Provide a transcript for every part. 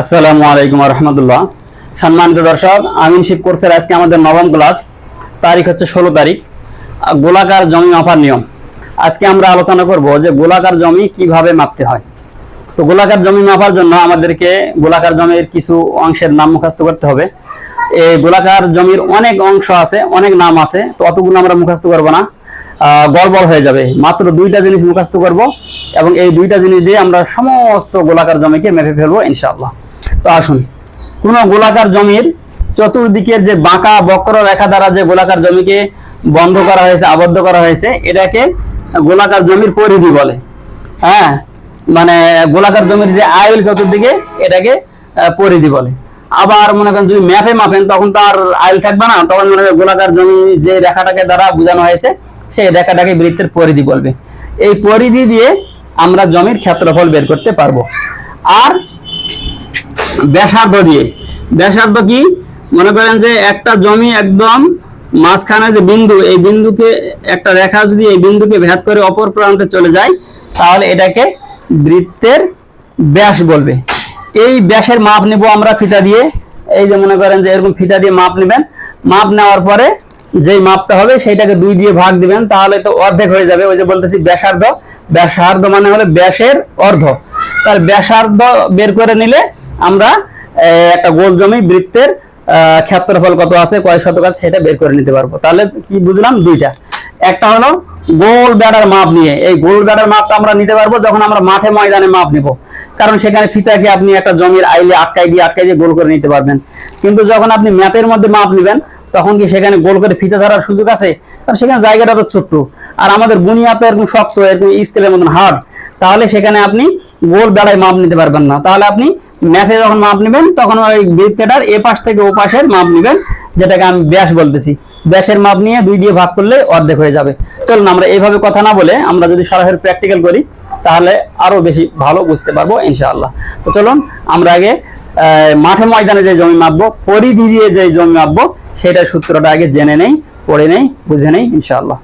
আসসালামু আলাইকুম রহমতুল্লাহ সম্মানিত দর্শক, আমিন শিব কোর্সের আজকে আমাদের নবম ক্লাস। তারিখ হচ্ছে ষোলো তারিখ। গোলাকার জমি মাপার নিয়ম। আজকে আমরা আলোচনা করব যে গোলাকার জমি কীভাবে মাপতে হয়। তো গোলাকার জমি মাপার জন্য আমাদেরকে গোলাকার জমির কিছু অংশের নাম মুখস্থ করতে হবে। এই গোলাকার জমির অনেক অংশ আছে, অনেক নাম আছে, তো অতগুলো আমরা মুখস্থ করব না। গড়বড় হয়ে যাবে। মাত্র দুইটা জিনিস মুখস্থ করব এবং এই দুইটা জিনিস দিয়ে আমরা সমস্ত গোলাকার জমিকে মেপে ফেলব, ইনশাআল্লাহ। তো আসুন। কোন গোলাকার জমির চতুর্দিকের যে বাঁকা বক্র রেখা দ্বারা যে গোলাকার জমিকে বন্ধ করা হয়েছে, আবদ্ধ করা হয়েছে, এটাকে গোলাকার জমির পরিধি বলে। হ্যাঁ মানে গোলাকার জমির যে আইল চতুর্দিকে এটাকে পরিধি বলে। আবার মনে করেন যদি ম্যাপে মাপেন, তখন তো আর আইল থাকবে না। তখন মনে করেন গোলাকার জমি যে রেখাটাকে দ্বারা বোঝানো হয়েছে, সেই রেখাটাকে বৃত্তের পরিধি বলবে। এই পরিধি দিয়ে আমরা জমির ক্ষেত্রফল বের করতে পারব। আর ব্যাসার্ধ দিয়ে। ব্যাসার্ধ কি? মনে করেন যে একটা জমি একদম মাঝখানে যে বিন্দু, এই বিন্দুকে, একটা রেখা যদি এই বিন্দুকে ভেদ করে অপর প্রান্তে চলে যায়, তাহলে এটাকে বৃত্তের ব্যাস বলবে। এই ব্যাসের মাপ নিব আমরা ফিতা দিয়ে। এই যে মনে করেন যে এরকম ফিতা দিয়ে মাপ নেবেন। মাপ নেওয়ার পরে যেই মাপটা হবে সেইটাকে দুই দিয়ে ভাগ দিবেন, তাহলে তো অর্ধেক হয়ে যাবে। ওই যে বলতেছি ব্যাসার্ধ। ব্যাসার্ধ মানে হলো ব্যাসের অর্ধ। তার ব্যাসার্ধ বের করে নিলে আমরা একটা গোল জমি বৃত্তের ক্ষেত্রফল কত আছে, কয় শতক আছে সেটা বের করে নিতে পারব। তাহলে কি বুঝলাম? দুইটা। একটা হলো গোল বেড়ার মাপ নিয়ে। এই গোল বেড়ার মাপটা আমরা নিতে পারব যখন আমরা মাঠে ময়দানে মাপ নিব। কারণ সেখানে ফিতাকে আপনি একটা জমির আইলে আটকাই দিয়ে আটকাই দিয়ে গোল করে নিতে পারবেন। কিন্তু যখন আপনি ম্যাপের মধ্যে মাপ নেবেন, তখন কি সেখানে গোল করে ফিতা ধরার সুযোগ আছে? কারণ সেখানে জায়গাটা তো ছোট্ট। আর আমাদের বুনিয়া তো এরকম শক্ত, এরকম স্কেলের মতন হার্ড তাহলে সেখানে আপনি গোল বেড়ায় মাপ নিতে পারবেন না। তাহলে আপনি ম্যাপে যখন মাপ নেবেন, তখন ওই বৃত্তটার এ পাশ থেকে ও পাশের মাপ নেবেন, যেটাকে আমি ব্যাস বলতেছি। ব্যাসের মাপ নিয়ে দুই দিয়ে ভাগ করলে অর্ধেক হয়ে যাবে। চলুন আমরা এইভাবে কথা না বলে আমরা যদি সরাসরি প্র্যাকটিক্যাল করি, তাহলে আরও বেশি ভালো বুঝতে পারব, ইনশাআল্লাহ। তো চলুন, আমরা আগে মাঠে ময়দানে যে জমি মাপবো, পরিধি দিয়ে যে জমি মাপবো, সেটার সূত্রটা আগে জেনে নেই, পড়ে নেই, বুঝে নেই, ইনশাআল্লাহ।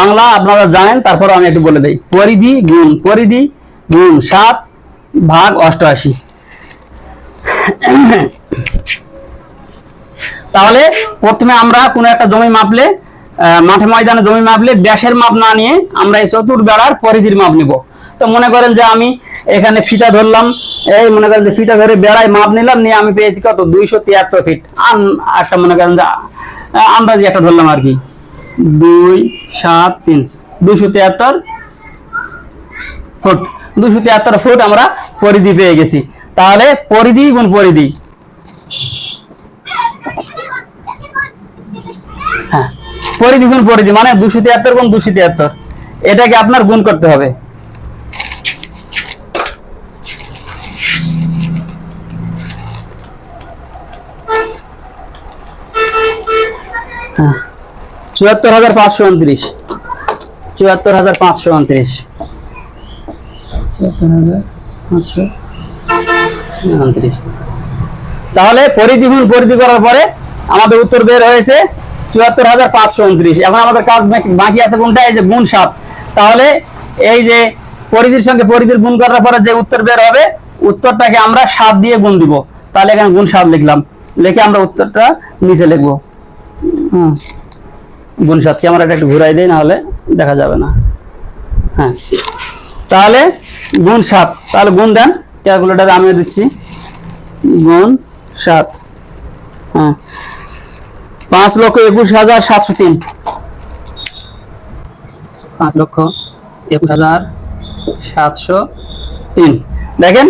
বাংলা আপনারা জানেন তারপর আমি একটু বলে দিই। পরিধি গুণ। পরিধি গুণ। সাত ভাগ অষ্টআশি। তাহলে প্রথমে আমরা কোনো একটা জমি মাপলে মাঠে ময়দানে জমি মাপলে ব্যাসের মাপ না নিয়ে আমরা এই চতুর বেড়ার পরিধির মাপ নিব। তো মনে করেন যে আমি এখানে ফিতা ধরলাম এই মনে করেন যে ফিতা ধরে বেড়ায় মাপ নিলাম নিয়ে আমি পেয়েছি কত? দুইশো তিয়াত্তর ফিট। আন একটা মনে করেন যে আহ, আন্দাজে একটা ধরলাম আর কি। দুই, সাত, তিন। দুশো তিয়াত্তর ফুট। দুশো তিয়াত্তর ফুট আমরা পরিধি পেয়ে গেছি। তাহলে পরিধি গুণ পরিধি। হ্যাঁ পরিধি গুণ পরিধি মানে দুশো তিয়াত্তর গুণ দুশো তিয়াত্তর। এটাকে আপনার গুণ করতে হবে। চুয়াত্তর হাজার পাঁচশো উনত্রিশ। চুয়াত্তর হাজার পাঁচশো উনত্রিশ। তাহলে পরিধি গুণ পরিধি করার পরে আমাদের উত্তর বের হয়েছে চুয়াত্তর হাজার পাঁচশো উনত্রিশ। এখন আমাদের কাজ বাকি আছে কোনটা? এই যে গুণ সাত। তাহলে এই যে পরিধির সঙ্গে পরিধির গুণ করার পরে যে উত্তর বের হবে, উত্তরটাকে আমরা সাত দিয়ে গুণ দিব। তাহলে এখানে গুণ সাত লিখলাম। লিখে আমরা উত্তরটা নিচে লিখব। হুম। গুণ সাত ক্যামেরাটা একটু ঘুরাই দেয় নাহলে দেখা যাবে না। হ্যাঁ। তাহলে গুণ সাত তাহলে গুণ দেন ক্যালকুলেটার আমিও দিচ্ছি। গুণ সাত হ্যাঁ। পাঁচ লক্ষ একুশ হাজার সাতশো তিন। পাঁচ লক্ষ একুশ হাজার সাতশো তিন। দেখেন,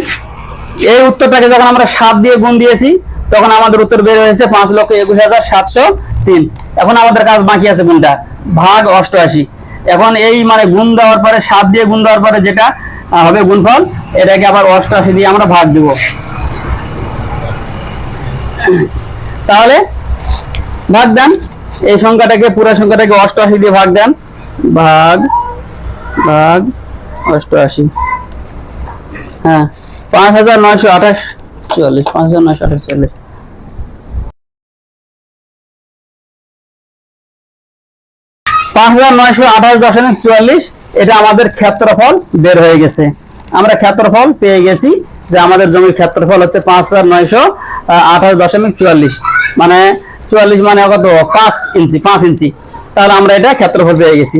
এই উত্তরটাকে যখন আমরা সাত দিয়ে গুণ দিয়েছি তখন আমাদের উত্তর বের হয়েছে পাঁচ লক্ষ একুশ হাজার সাতশো তিন। এখন আমাদের কাজ বাকি আছে গুণটা ভাগ অষ্টআশি। এখন এই মানে গুণ দেওয়ার পরে, সাত দিয়ে গুণ দেওয়ার পরে যেটা হবে গুণফল, এটাকে আবার অষ্টআশি দিয়ে আমরা ভাগ দিব। তাহলে ভাগ দেন। এই সংখ্যাটাকে, পুরো সংখ্যাটাকে অষ্টআশি দিয়ে ভাগ দেন। ভাগ ভাগ অষ্টআশি। হ্যাঁ পাঁচ হাজার নয়শো আঠাশ চল্লিশ, পাঁচ হাজার নয়শো আঠাশ চল্লিশ। পাঁচ হাজার নয়শো আঠাশ দশমিক চুয়াল্লিশ, এটা আমাদের ক্ষেত্রফল বের হয়ে গেছে। আমরা ক্ষেত্রফল পেয়ে গেছি যে আমাদের জমির ক্ষেত্রফল হচ্ছে পাঁচ হাজার নয়শো আঠাশ দশমিক চুয়াল্লিশ। মানে চুয়াল্লিশ মানে কত? পাঁচ ইঞ্চি পাঁচ ইঞ্চি। তাহলে আমরা এটা ক্ষেত্রফল পেয়ে গেছি।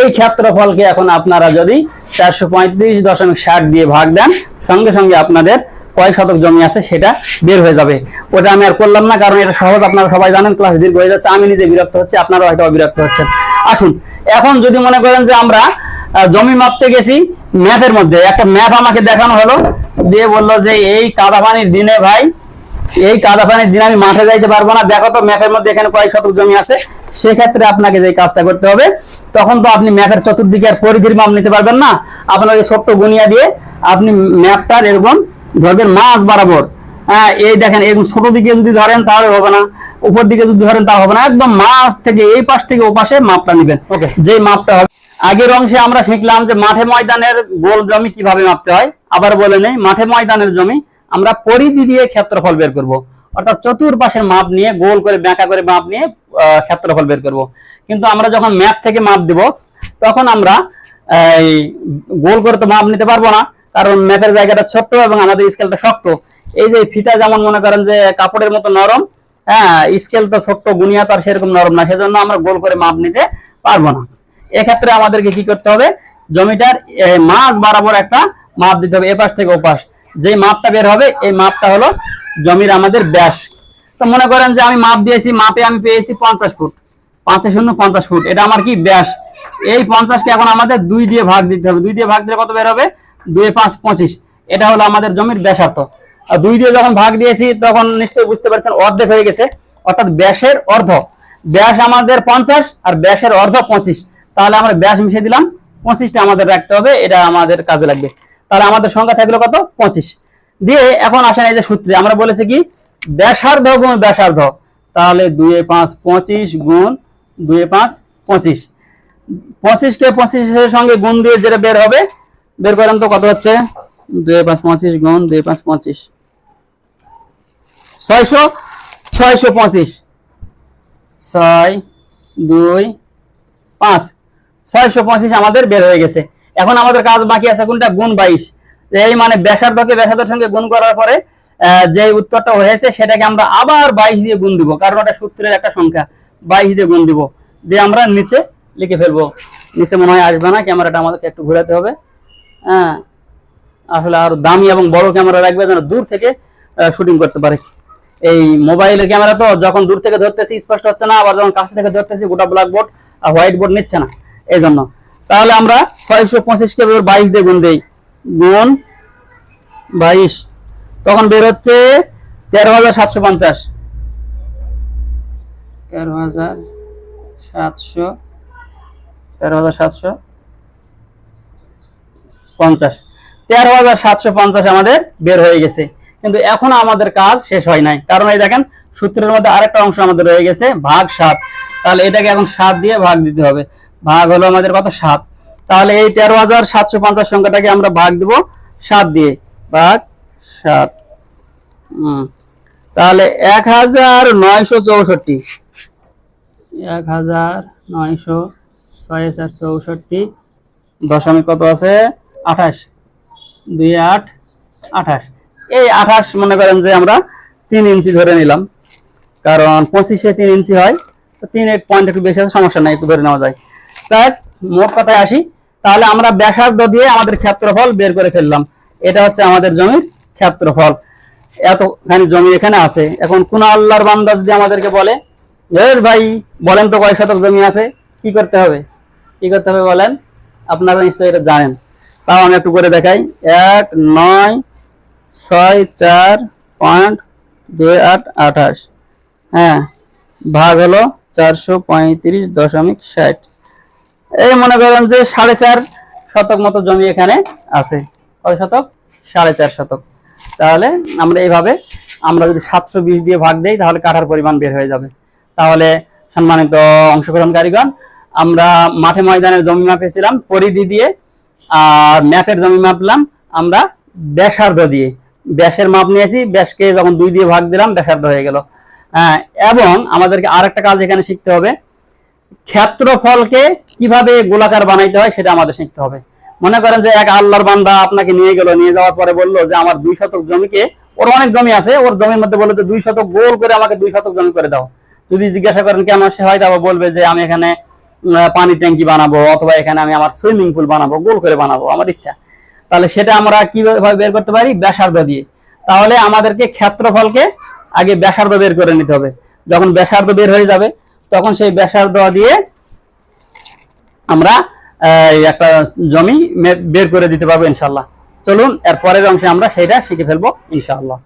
এই ক্ষেত্রফলকে এখন আপনারা যদি চারশো পঁয়ত্রিশ দশমিক ষাট দিয়ে ভাগ দেন, সঙ্গে সঙ্গে আপনাদের কয় শতক জমি আছে, সেটা বের হয়ে যাবে। ওটা আমি আর করলাম না, কারণ এটা সহজ, আপনারা সবাই জানেন ক্লাস দীর্ঘ হয়ে যাচ্ছে, আমি নিজে বিরক্ত হচ্ছে আপনারা হয়তো বিরক্ত হচ্ছেন। আসুন, এখন যদি মনে করেন যে আমরা জমি মাপতে গেছি ম্যাপের মধ্যে, একটা ম্যাপ আমাকে দেখানো হলো, দিয়ে বলল যে এই কাদা পানির দিনে ভাই, এই কাদা পানির দিন আমি মাঠে যাইতে পারব না। দেখো তো, ম্যাপের মধ্যে এখানে কয় শতক জমি আছে, সেক্ষেত্রে আপনাকে যে কাজটা করতে হবে, তখন তো আপনি ম্যাপের চতুর্দিকে আর পরিধির মাপ নিতে পারবেন না। আপনার ওই ছোট্ট গুনিয়া দিয়ে আপনি ম্যাপটার এরকম ধরবেন মাছ বরাবর। হ্যাঁ এই দেখেন এরকম ছোট দিকে যদি ধরেন তাহলে হবে না উপর দিকে যদি ধরেন তা হবে না। একদম মাছ থেকে এই পাশ থেকে ও পাশে মাপটা নেবেন। যে মাপটা হবে। আগের অংশে আমরা শিখলাম যে মাঠে ময়দানের গোল জমি কীভাবে মাপতে হয়। আবার বলে নেই মাঠে ময়দানের জমি আমরা পরিধি দিয়ে ক্ষেত্রফল বের করব। অর্থাৎ চতুর্পাশের মাপ নিয়ে গোল করে ব্যাঁকা করে মাপ নিয়ে আহ, ক্ষেত্রফল বের করব। কিন্তু আমরা যখন ম্যাপ থেকে মাপ দিব তখন আমরা এই গোল করে তো মাপ নিতে পারব না। কারণ ম্যাপের জায়গাটা ছোট্ট এবং আমাদের স্কেলটা শক্ত। এই যে ফিতা যেমন মনে করেন যে কাপড়ের মতো নরম হ্যাঁ স্কেল তো ছোট্ট, গুনিয়া তো আর সেরকম নরম না, সেজন্য আমরা গোল করে মাপ নিতে পারব না। এক্ষেত্রে আমাদেরকে কি করতে হবে? জমিটার মাঝ বরাবর একটা মাপ দিতে হবে, এপাশ থেকে ওপাশ। যে মাপটা বের হবে, এই মাপটা হলো জমির আমাদের ব্যাস। তো মনে করেন যে আমি মাপ দিয়েছি, মাপে আমি পেয়েছি পঞ্চাশ ফুট। পাঁচে শূন্য, পঞ্চাশ ফুট। এটা আমার কি ব্যাস? এই পঞ্চাশকে এখন আমাদের দুই দিয়ে ভাগ দিতে হবে। দুই দিয়ে ভাগ দিলে কত বের হবে? দুই পাঁচ পঁচিশ। এটা হলো আমাদের জমির ব্যাসার্থ। দুই দিয়ে যখন ভাগ দিয়েছি, তখন নিশ্চয়ই বুঝতে পারছেন অর্ধেক হয়ে গেছে। অর্থাৎ ব্যাসের অর্ধ। ব্যাস আমাদের পঞ্চাশ আর ব্যাসের অর্ধ পঁচিশ। তাহলে আমরা ব্যাস মিশিয়ে দিলাম। পঁচিশটা আমাদের রাখতে হবে, এটা আমাদের কাজে লাগবে। তাহলে আমাদের সংখ্যা থাকল কত? পঁচিশ। দিয়ে এখন আসেন এই যে সূত্রে। আমরা বলেছি কি? ব্যাসার্ধ গুণ ব্যাসার্ধ। তাহলে দুয়ে পাঁচ পঁচিশ গুণ দুয়ে পাঁচ পঁচিশ। পঁচিশকে পঁচিশের সঙ্গে গুণ দিয়ে যেটা বের হবে বের করেন তো, কত হচ্ছে? দুই পাঁচ পঁচিশ গুণ দুয়ে পাঁচ পঁচিশ। ছয়শো ছয়শো পঁচিশ। ছয়, দুই, পাঁচ। ছয়শো পঁচিশ আমাদের বের হয়ে গেছে। এখন আমাদের কাজ বাকি আছে কোনটা? গুণ বাইশ। এই মানে ব্যাসার্ধকে ব্যাসার্ধের সঙ্গে গুণ করার পরে যে উত্তরটা হয়েছে সেটাকে আমরা আবার বাইশ দিয়ে গুণ দিব, কারণ ওটা সূত্রের একটা সংখ্যা। বাইশ দিয়ে গুণ দিব। দিয়ে আমরা নিচে লিখে ফেলব। নিচে মনে হয় আসবে না, ক্যামেরাটা আমাদেরকে একটু ঘোরাতে হবে। হ্যাঁ। আসলে আরও দামি এবং বড় ক্যামেরা রাখবে যেন দূর থেকে শুটিং করতে পারে। এই মোবাইলের ক্যামেরা তো যখন দূর থেকে ধরতেছি, স্পষ্ট হচ্ছে না, আবার যখন কাছে থেকে ধরতেছি, গোটা ব্ল্যাকবোর্ড আর হোয়াইট বোর্ড নিচ্ছে না। এই জন্য তাহলে আমরা ছয়শো পঁচিশকে বাইশ দিয়ে গুণ দেই। গুণ বাইশ। তখন বের হচ্ছে তেরো হাজার সাতশো পঞ্চাশ। তেরো হাজার সাতশো, তেরো হাজার সাতশো। পঞ্চাশ তেরো হাজার সাতশো পঞ্চাশ আমাদের বের হয়ে গেছে। কিন্তু এখনও আমাদের কাজ শেষ হয় নাই। কারণ এই দেখেন, সূত্রের মধ্যে আরেকটা অংশ আমাদের রয়ে গেছে, ভাগ সাত। তাহলে এটাকে এখন সাত দিয়ে ভাগ দিতে হবে। ভাগ হলো আমাদের কত? সাত। তাহলে এই তেরো হাজার সাতশো পঞ্চাশ সংখ্যাটাকে আমরা ভাগ দিব সাত দিয়ে। ভাগ সাত। তাহলে এক হাজার নয়শো চৌষট্টি। এক হাজার নয়শো ছয় হাজার চৌষট্টি। দশমিক কত আছে? আঠাশ। দুই, আট, আঠাশ। এই আঠাশ মনে করেন যে আমরা তিন ইঞ্চি ধরে নিলাম। কারণ পঁচিশে তিন ইঞ্চি হয়, তো তিন এক পয়েন্ট একটু বেশি আছে, সমস্যা নাই, একটু ধরে নেওয়া যায়। তাই মোট কথায় আসি, তাহলে আমরা ব্যাসার্ধ দিয়ে আমাদের ক্ষেত্রফল বের করে ফেললাম। এটা হচ্ছে আমাদের জমির ক্ষেত্রফল। এতখানি জমি এখানে আছে। এখন কোন আল্লাহর বান্দা যদি আমাদেরকে বলে ভাই, বলেন তো কয় শতক জমি আছে? কি করতে হবে? কি করতে হবে বলেন? আপনারা নিশ্চয়ই এটা জানেন। তাও আমি একটু করে দেখাই। এক, নয়, ছয়, চার পয়েন্ট দুই, আট, আঠাশ। হ্যাঁ ভাগ হলো চারশো পঁয়ত্রিশ দশমিক ষাট। এই মনে করেন যে সাড়ে চার শতক মতো জমি এখানে আছে। কত শতক? সাড়ে চার শতক। তাহলে আমরা এইভাবে আমরা যদি সাতশো বিশ দিয়ে ভাগ দেই, তাহলে কাঠার পরিমাণ বের হয়ে যাবে। তাহলে সম্মানিত অংশগ্রহণকারীগণ, আমরা মাঠে ময়দানের জমি মাপেছিলাম, পরিধি দিয়ে আর ম্যাপের জমি মাপলাম আমরা ব্যাসার্ধ দিয়ে। ব্যাসের মাপ নিয়েছি, ব্যাসকে যখন দুই দিয়ে ভাগ দিলাম, ব্যাসার্ধ হয়ে গেল। হ্যাঁ এবং আমাদেরকে আরেকটা কাজ এখানে শিখতে হবে। ক্ষেত্রফলকে কীভাবে গোলাকার বানাইতে হয় সেটা আমাদের শিখতে হবে। মনে করেন যে এক আল্লাহর বান্দা আপনাকে নিয়ে গেল, নিয়ে যাওয়ার পরে বলল যে আমার দুই শতক জমিকে, ওর অনেক জমি আছে, ওর জমির মধ্যে বলল যে দুই শতক গোল করে আমাকে দুই শতক জমি করে দাও। যদি জিজ্ঞাসা করেন কেন সে হয়তো আবার বলবে যে আমি এখানে পানি ট্যাঙ্কি বানাবো, অথবা এখানে আমি আমার সুইমিং পুল বানাবো, গোল করে বানাবো, আমার ইচ্ছা। তাহলে সেটা আমরা কীভাবে বের করতে পারি? ব্যাসার্ধ দিয়ে। তাহলে আমাদেরকে ক্ষেত্রফলকে আগে ব্যাসার্ধ বের করে নিতে হবে। যখন ব্যাসার্ধ বের হয়ে যাবে, তখন সেই ব্যাসার্ধ দিয়ে আমরা একটা জমি বের করে দিতে পারব ইনশাল্লাহ চলুন, এর পরের অংশে আমরা সেটা শিখে ফেলব ইনশাআল্লাহ।